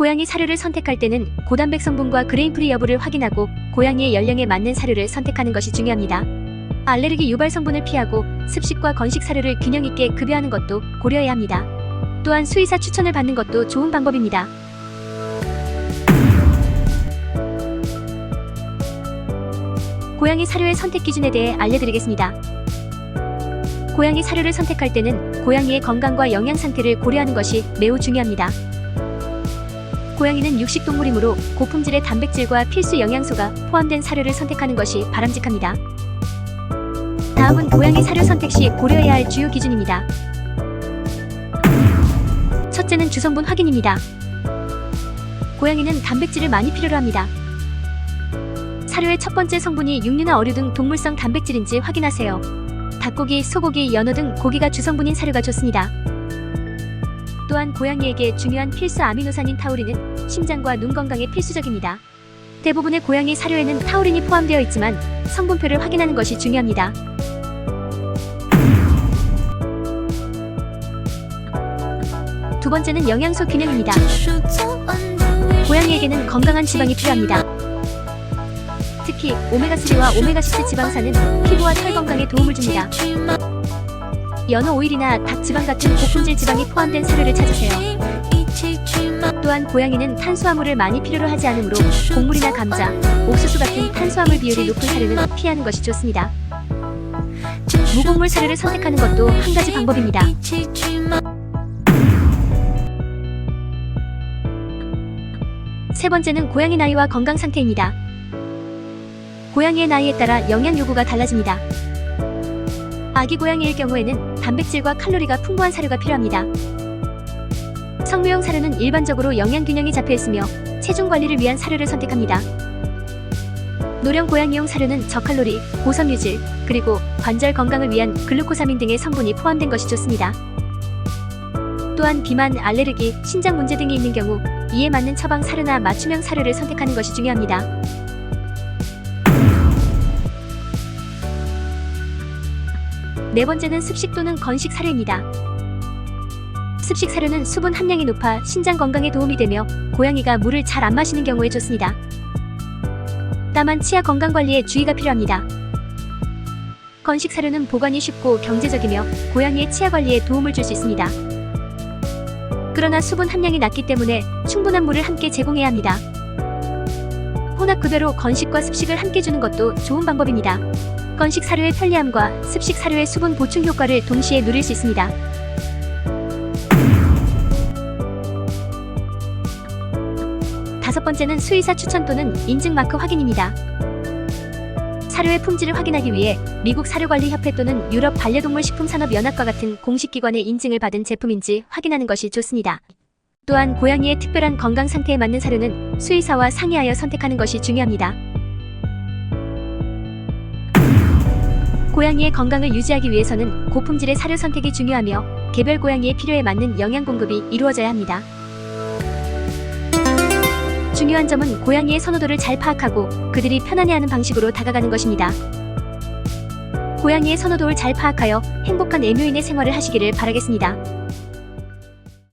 고양이 사료를 선택할 때는 고단백 성분과 그레인프리 여부를 확인하고 고양이의 연령에 맞는 사료를 선택하는 것이 중요합니다. 알레르기 유발 성분을 피하고 습식과 건식 사료를 균형 있게 급여하는 것도 고려해야 합니다. 또한 수의사 추천을 받는 것도 좋은 방법입니다. 고양이 사료의 선택 기준에 대해 알려드리겠습니다. 고양이 사료를 선택할 때는 고양이의 건강과 영양 상태를 고려하는 것이 매우 중요합니다. 고양이는 육식 동물이므로 고품질의 단백질과 필수 영양소가 포함된 사료를 선택하는 것이 바람직합니다. 다음은 고양이 사료 선택 시 고려해야 할 주요 기준입니다. 첫째는 주성분 확인입니다. 고양이는 단백질을 많이 필요로 합니다. 사료의 첫 번째 성분이 육류나 어류 등 동물성 단백질인지 확인하세요. 닭고기, 소고기, 연어 등 고기가 주성분인 사료가 좋습니다. 또한 고양이에게 중요한 필수 아미노산인 타우린은 심장과 눈 건강에 필수적입니다. 대부분의 고양이 사료에는 타우린이 포함되어 있지만 성분표를 확인하는 것이 중요합니다. 두 번째는 영양소 균형입니다. 고양이에게는 건강한 지방이 필요합니다. 특히 오메가3와 오메가6 지방산은 피부와 털 건강에 도움을 줍니다. 연어 오일이나 닭 지방 같은 고품질 지방이 포함된 사료를 찾으세요. 또한 고양이는 탄수화물을 많이 필요로 하지 않으므로 곡물이나 감자, 옥수수 같은 탄수화물 비율이 높은 사료는 피하는 것이 좋습니다. 무곡물 사료를 선택하는 것도 한 가지 방법입니다. 세 번째는 고양이 나이와 건강 상태입니다. 고양이의 나이에 따라 영양 요구가 달라집니다. 아기 고양이일 경우에는 단백질과 칼로리가 풍부한 사료가 필요합니다. 성묘용 사료는 일반적으로 영양 균형이 잡혀 있으며 체중 관리를 위한 사료를 선택합니다. 노령 고양이용 사료는 저칼로리, 고섬유질, 그리고 관절 건강을 위한 글루코사민 등의 성분이 포함된 것이 좋습니다. 또한 비만, 알레르기, 신장 문제 등이 있는 경우 이에 맞는 처방 사료나 맞춤형 사료를 선택하는 것이 중요합니다. 네 번째는 습식 또는 건식 사료입니다. 습식 사료는 수분 함량이 높아 신장 건강에 도움이 되며 고양이가 물을 잘 안 마시는 경우에 좋습니다. 다만 치아 건강 관리에 주의가 필요합니다. 건식 사료는 보관이 쉽고 경제적이며 고양이의 치아 관리에 도움을 줄 수 있습니다. 그러나 수분 함량이 낮기 때문에 충분한 물을 함께 제공해야 합니다. 혼합급여로 건식과 습식을 함께 주는 것도 좋은 방법입니다. 건식 사료의 편리함과 습식 사료의 수분 보충 효과를 동시에 누릴 수 있습니다. 다섯 번째는 수의사 추천 또는 인증 마크 확인입니다. 사료의 품질을 확인하기 위해 미국 사료관리협회 또는 유럽 반려동물 식품산업연합과 같은 공식 기관의 인증을 받은 제품인지 확인하는 것이 좋습니다. 또한 고양이의 특별한 건강 상태에 맞는 사료는 수의사와 상의하여 선택하는 것이 중요합니다. 고양이의 건강을 유지하기 위해서는 고품질의 사료 선택이 중요하며 개별 고양이의 필요에 맞는 영양 공급이 이루어져야 합니다. 중요한 점은 고양이의 선호도를 잘 파악하고 그들이 편안해하는 방식으로 다가가는 것입니다. 고양이의 선호도를 잘 파악하여 행복한 애묘인의 생활을 하시기를 바라겠습니다.